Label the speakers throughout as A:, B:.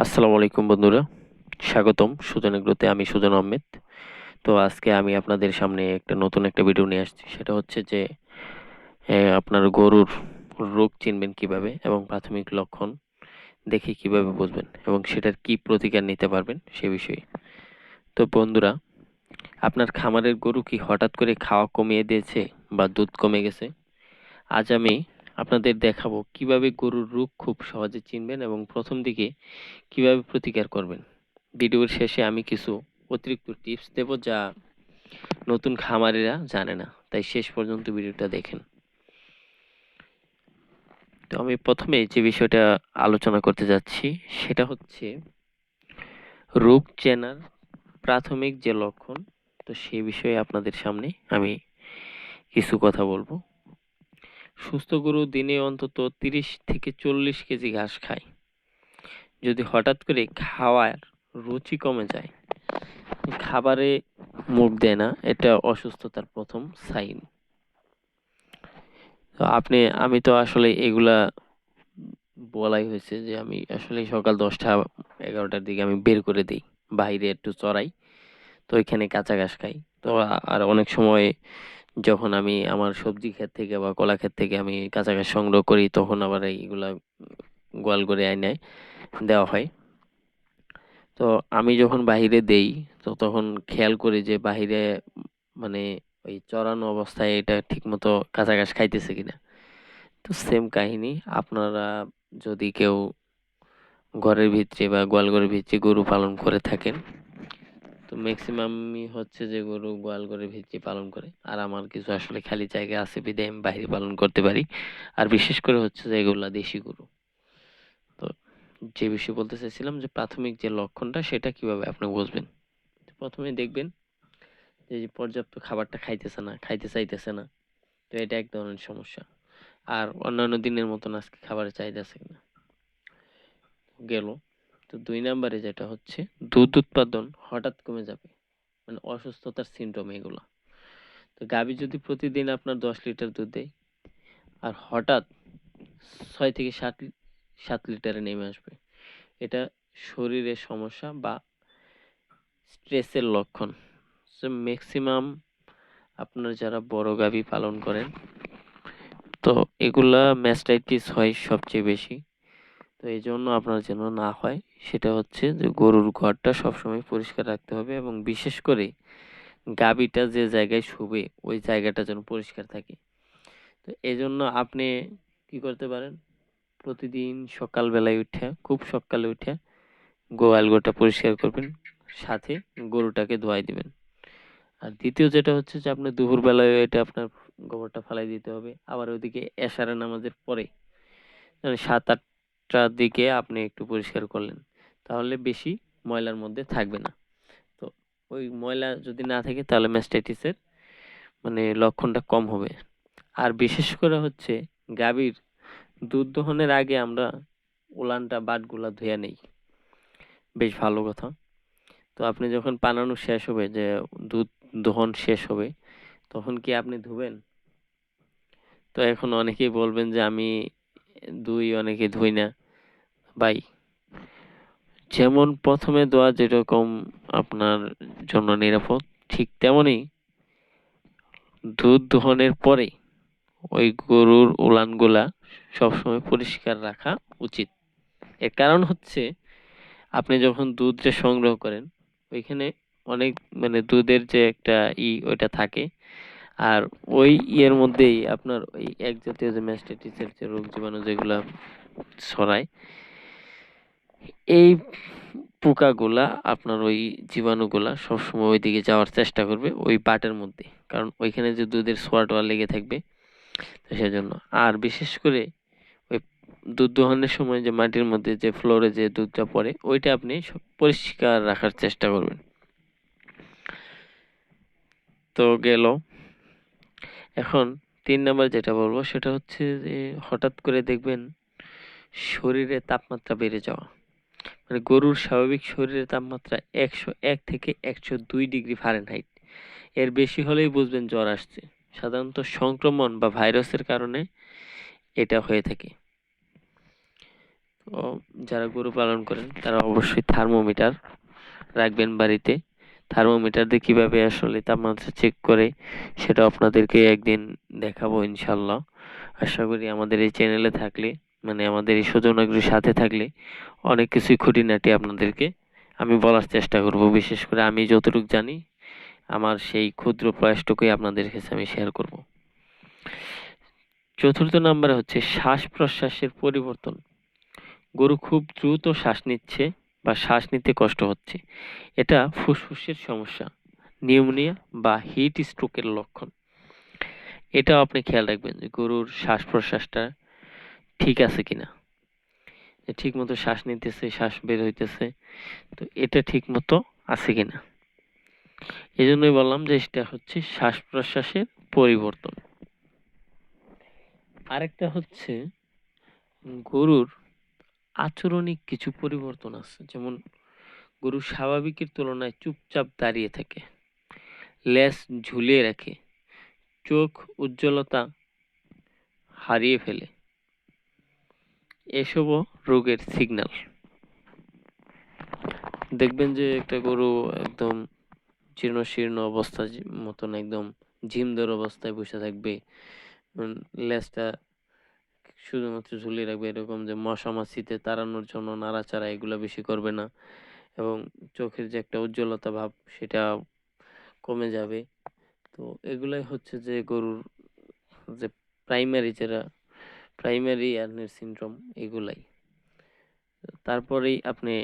A: আসসালামু আলাইকুম বন্ধুরা। স্বাগতম সুজন এগ্রোতে, আমি সুজন আহমেদ। তো আজকে আমি আপনাদের সামনে একটা নতুন একটা ভিডিও নিয়ে আসছি। সেটা হচ্ছে যে আপনার গরুর রোগ চিনবেন কীভাবে এবং প্রাথমিক লক্ষণ দেখে কীভাবে বুঝবেন এবং সেটার কি প্রতিকার নিতে পারবেন সে বিষয়ে। তো বন্ধুরা, আপনার খামারের গরু কি হঠাৎ করে খাওয়া কমিয়ে দিয়েছে বা দুধ কমে গেছে? আজ আমি আপনাদের দেখাবো কীভাবে গরুর রোগ খুব সহজে চিনবেন এবং প্রথম দিকে কীভাবে প্রতিকার করবেন। ভিডিওর শেষে আমি কিছু অতিরিক্ত টিপস দেব যা নতুন খামারিরা জানে না। তাই শেষ পর্যন্ত ভিডিওটা দেখেন। তো আমি প্রথমে যে বিষয়টা আলোচনা করতে যাচ্ছি, সেটা হচ্ছে রোগ চেনার প্রাথমিক যে লক্ষণ, তো সেই বিষয়ে আপনাদের সামনে আমি কিছু কথা বলব। সুস্থ গরু দিনে অন্তত তিরিশ থেকে চল্লিশ কেজি ঘাস খায়। যদি হঠাৎ করে খাওয়ার রুচি কমে যায়, খাবারে মুখ দেয় না, এটা অসুস্থতার প্রথম সাইন। তো আপনি, আমি তো আসলে এগুলা বলাই হয়েছে যে আমি আসলে সকাল দশটা, এগারোটার দিকে আমি বের করে দিই, বাইরে একটু চড়াই, তো ওইখানে কাঁচা ঘাস খাই। তো আর অনেক সময় যখন আমি আমার সবজি ক্ষেত থেকে বা কলা ক্ষেত থেকে আমি কাঁচা ঘাস সংগ্রহ করি, তখন আবার এইগুলা গোয়াল করে আইনায় দেওয়া হয়। তো আমি যখন বাইরে দেই, তো তখন খেয়াল করি যে বাইরে মানে ওই চড়ানো অবস্থায় এটা ঠিকমতো কাঁচা ঘাস খাইতেছে কিনা। তো সেম কাহিনী, আপনারা যদি কেউ ঘরের ভিতরে বা গোয়াল ঘরের ভিতরে গরু পালন করে থাকেন তো ম্যাক্সিমামই হচ্ছে যে গরু গোয়াল ঘরের ভিতরে পালন করে। আর আমার কিছু আসলে খালি জায়গা আছে বিধায় আমি বাইরে পালন করতে পারি। আর বিশেষ করে হচ্ছে যে এগুলা দেশি গরু। তো যে বিষয়ে বলতে চাইছিলাম যে প্রাথমিক যে লক্ষণটা সেটা কীভাবে আপনি বুঝবেন? প্রথমে দেখবেন যে পর্যাপ্ত খাবারটা খাইতেছে না, খাইতে চাইতেছে না, তো এটা এক ধরনের সমস্যা। আর অন্যান্য দিনের মতন আজকে খাবারের চাহিদা আছে কিনা? গেল। তো দুই নম্বরে যেটা হচ্ছে, দুধ উৎপাদন হঠাৎ কমে যাবে মানে অসুস্থতার সিমটম এগুলো। তো গাভী যদি প্রতিদিন আপনার দশ লিটার দুধ দেয়, আর হঠাৎ ছয় থেকে সাত সাত লিটারে নেমে আসবে, এটা শরীরের সমস্যা বা স্ট্রেসের লক্ষণ। ম্যাক্সিমাম আপনার যারা বড় গাভী পালন করেন, তো এগুলা ম্যাস্টাইটিস হয় সবচেয়ে বেশি। তো এই জন্য আপনার যেন না হয়, সেটা হচ্ছে যে গরুর ঘরটা সবসময় পরিষ্কার রাখতে হবে এবং বিশেষ করে গাভীটা যে জায়গায় শুবে, ওই জায়গাটা যেন পরিষ্কার থাকে। তো এই জন্য আপনি কি করতে পারেন? প্রতিদিন সকালবেলায় উঠে, খুব সকালে উঠে গোয়াল গোটা পরিষ্কার করবেন, সাথে গরুটাকে ধোয়াই দিবেন। আর দ্বিতীয় যেটা হচ্ছে যে আপনি দুপুরবেলায় এটা আপনার গোবরটা ফালাই দিতে হবে, আবার ওইদিকে এশারা নামাজের পরে সাত আটটার দিকে আপনি একটু পরিষ্কার করলেন, তাহলে বেশি ময়লার মধ্যে থাকবে না। তো ওই ময়লা যদি না থাকে তাহলে ম্যাস্টাইটিসের মানে লক্ষণটা কম হবে। আর বিশেষ করে হচ্ছে গাভীর দুধ দহনের আগে আমরা উলানটা বাটগুলা ধুয়ে নেই। বেশ ভালো কথা। তো আপনি যখন পানানো শেষ হবে, যে দুধ দহন শেষ হবে, তখন কি আপনি ধুবেন? তো এখন অনেকেই বলবেন যে আমি দুই অনেকে ধুই না। ভাই, যেমন প্রথমে দোয়া যেরকম আপনার জন্য নিরাপদ, ঠিক তেমনই দুধ দহনের পরে ওই গরুর উলানগুলা সবসময় পরিষ্কার রাখা উচিত। এর কারণ হচ্ছে, আপনি যখন দুধটা সংগ্রহ করেন, ওইখানে অনেক মানে দুধের যে একটা ই, ওইটা থাকে আর ওই ইয়ের মধ্যেই আপনার ওই এক জাতীয় যে ম্যাস্টাইটিসের যে রোগ জীবাণু যেগুলা ছড়ায়, এই পোকাগুলা, আপনার ওই জীবাণুগুলা সবসময় ওইদিকে যাওয়ার চেষ্টা করবে, ওই পাটের মধ্যে। কারণ ওইখানে যে দুধের সোয়া টোয়া লেগে থাকবে সেজন্য। আর বিশেষ করে ওই দুধ দোহানোর সময় যে মাটির মধ্যে যে ফ্লোরে যে দুধটা পড়ে, ওইটা আপনি পরিষ্কার রাখার চেষ্টা করবেন। তো গেল এখন তিন নাম্বার যেটা বলব, সেটা হচ্ছে যে হঠাৎ করে দেখবেন শরীরে তাপমাত্রা বেড়ে যাওয়া। মানে গরুর স্বাভাবিক শরীরের তাপমাত্রা একশো এক থেকে একশো দুই ডিগ্রি ফারেনহাইট এর বেশি হলেই বুঝবেন জ্বর আসছে। সাধারণত সংক্রমণ বা ভাইরাসের কারণে এটা হয়ে থাকে। যারা গরু পালন করেন, তারা অবশ্যই থার্মোমিটার রাখবেন বাড়িতে। থার্মোমিটার দিয়ে কীভাবে আসলে তাপমাত্রা চেক করে, সেটা আপনাদেরকে একদিন দেখাবো ইনশাল্লাহ আশা করি আমাদের এই চ্যানেলে থাকলে মানে আমাদের এই সৌজন্যগুলির সাথে থাকলে অনেক কিছুই খুঁটিনাটি আপনাদেরকে আমি বলার চেষ্টা করব। বিশেষ করে আমি যতটুকু জানি, আমার সেই ক্ষুদ্র প্রয়াসটুকুই আপনাদের কাছে আমি শেয়ার করব। চতুর্থ নম্বরে হচ্ছে শ্বাস প্রশ্বাসের পরিবর্তন। গরু খুব দ্রুত শ্বাস নিচ্ছে বা শ্বাস নিতে কষ্ট হচ্ছে। এটা ফুসফুসের সমস্যা, নিউমোনিয়া বা হিট স্ট্রোকের লক্ষণ। এটাও আপনি খেয়াল রাখবেন যে গরুর শ্বাস প্রশ্বাসটা ঠিক আছে কিনা। ঠিক মতো শ্বাস নিতেছে, শ্বাস বের হইতেছে, তো এটা ঠিক মতো আছে কিনা। এই জন্যই বললাম যে এটা হচ্ছে শ্বাস প্রশ্বাসের পরিবর্তন। আরেকটা হচ্ছে গরুর আচরণিক কিছু পরিবর্তন আছে। যেমন গরু স্বাভাবিকের তুলনায় চুপচাপ দাঁড়িয়ে থাকে, লেজ ঝুলিয়ে রাখে, চোখ উজ্জ্বলতা হারিয়ে ফেলে। এসবও রোগের সিগন্যাল দেখবেন যে একটা গরু একদম জীর্ণ শীর্ণ অবস্থা মতন একদম ঝিমদর অবস্থায় বসে থাকবে লেজটা শুধুমাত্র ঝুলিয়ে রাখবে এরকম যে মশা মাছিতে তাড়ানোর জন্য নাড়াচাড়া এগুলো বেশি করবে না এবং চোখের যে একটা উজ্জ্বলতা ভাব সেটা কমে যাবে। তো এগুলাই হচ্ছে যে গরুর যে প্রাইমারি যেটা প্রাইমারি আর্নের সিনড্রোম এগুলাই। তারপরেই আপনি,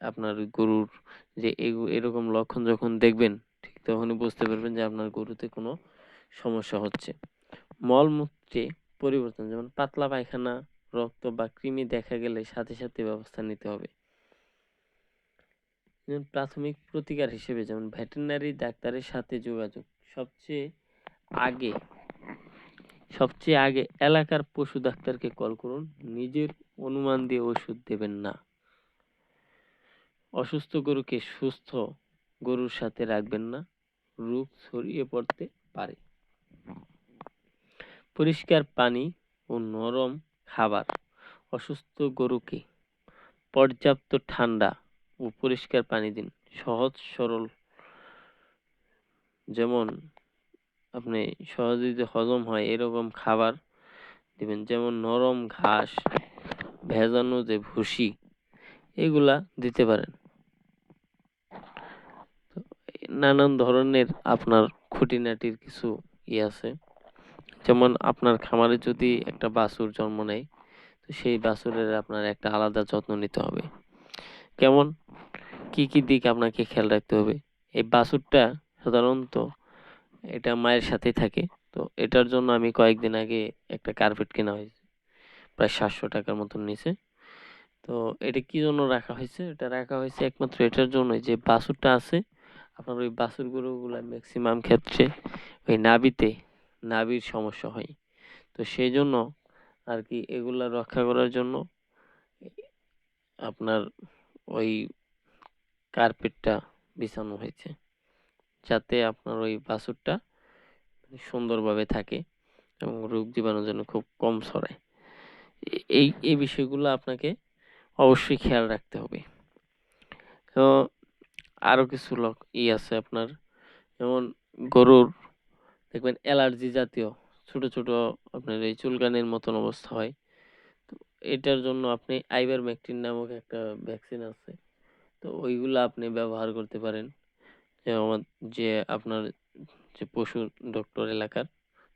A: আপনার গরুর যে এরকম লক্ষণ যখন দেখবেন, ঠিক তখনই বুঝতে পারবেন যে আপনার গরুতে কোনো সমস্যা হচ্ছে। মলমূত্রে পরিবর্তন, যেমন পাতলা পায়খানা, রক্ত বা কৃমি দেখা গেলে সাথে সাথে ব্যবস্থা নিতে হবে। যেমন প্রাথমিক প্রতিকার হিসেবে, যেমন ভেটেরিনারি ডাক্তারের সাথে যোগাযোগ। সবচেয়ে আগে সবচেয়ে আগে এলাকার পশু ডাক্তারকে কল করুন। নিজের অনুমান দিয়ে ওষুধ দেবেন না। অসুস্থ গরুকে সুস্থ গরুর সাথে রাখবেন না। রোগ ছড়িয়ে পড়তে পারে। পরিষ্কার পানি ও নরম খাবার। অসুস্থ গরুকে পর্যাপ্ত ঠান্ডা ও পরিষ্কার পানি দিন। সহজ, সরল। যেমন আপনি সহজে যে হজম হয় এরকম খাবার দিবেন। যেমন নরম ঘাস, ভেজানো যে ভুসি, এগুলা দিতে পারেন। নানান ধরনের আপনার খুঁটিনাটির কিছু ই আছে। যেমন আপনার খামারে যদি একটা বাছুর জন্ম নেয়, তো সেই বাছুরের আপনার একটা আলাদা যত্ন নিতে হবে। কেমন? কি কি দিক আপনাকে খেয়াল রাখতে হবে? এই বাছুরটা সাধারণত এটা মায়ের সাথেই থাকে। তো এটার জন্য আমি কয়েকদিন আগে একটা কার্পেট কেনা হয়েছে, প্রায় সাতশো টাকার মতন নিচে। তো এটা কি জন্য রাখা হয়েছে? এটা রাখা হয়েছে একমাত্র এটার জন্য যে বাছুরটা আছে, আপনার ওই বাছুর গরুগুলো ম্যাক্সিমাম ক্ষেত্রে ওই নাবিতে নাবির সমস্যা হয়। তো সেই জন্য আর কি এগুলা রক্ষা করার জন্য আপনার ওই কার্পেটটা বিছানো হয়েছে। যাতে আপনার ওই বাছুরটা সুন্দরভাবে থাকে এবং রোগ জীবাণু যেন খুব কম ছড়ায়। এই এই বিষয়গুলো আপনাকে অবশ্যই খেয়াল রাখতে হবে। তো আরও কিছু লোক ই আছে আপনার। যেমন গরুর দেখবেন অ্যালার্জি জাতীয়, ছোট ছোট আপনার এই চুলকানির মতন অবস্থা হয়। তো এটার জন্য আপনি আইবার ম্যাকটিন নামক একটা ভ্যাকসিন আছে। তো ওইগুলো আপনি ব্যবহার করতে পারেন। যে আপনার যে পশু ডক্টর এলাকার,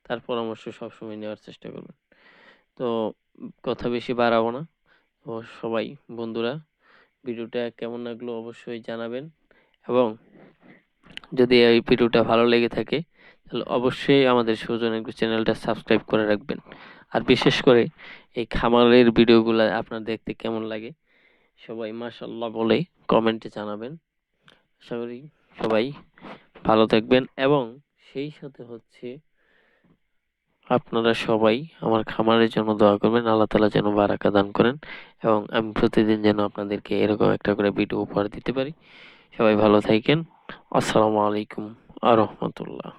A: তার পরামর্শ সবসময় নেওয়ার চেষ্টা করবেন। তো কথা বেশি বাড়াবো না। তো সবাই, বন্ধুরা, ভিডিওটা কেমন লাগল অবশ্যই জানাবেন। এবং যদি এই ভিডিওটা ভালো লেগে থাকে তাহলে অবশ্যই আমাদের সুজন একটু চ্যানেলটা সাবস্ক্রাইব করে রাখবেন। আর বিশেষ করে এই খামারের ভিডিওগুলো আপনার দেখতে কেমন লাগে, সবাই মাশাল্লাহ বলে কমেন্টে জানাবেন। আশা করি সবাই ভালো থাকবেন এবং সেই সাথে হচ্ছে আপনারা সবাই আমার খামারের জন্য দোয়া করবেন, আল্লাহ তালা যেন বারাকা দান করেন এবং আমি প্রতিদিন যেন আপনাদেরকে এরকম একটা করে ভিডিও উপহার দিতে পারি। সবাই ভালো থাকেন। আসসালামু আলাইকুম আ রহমতুল্লাহ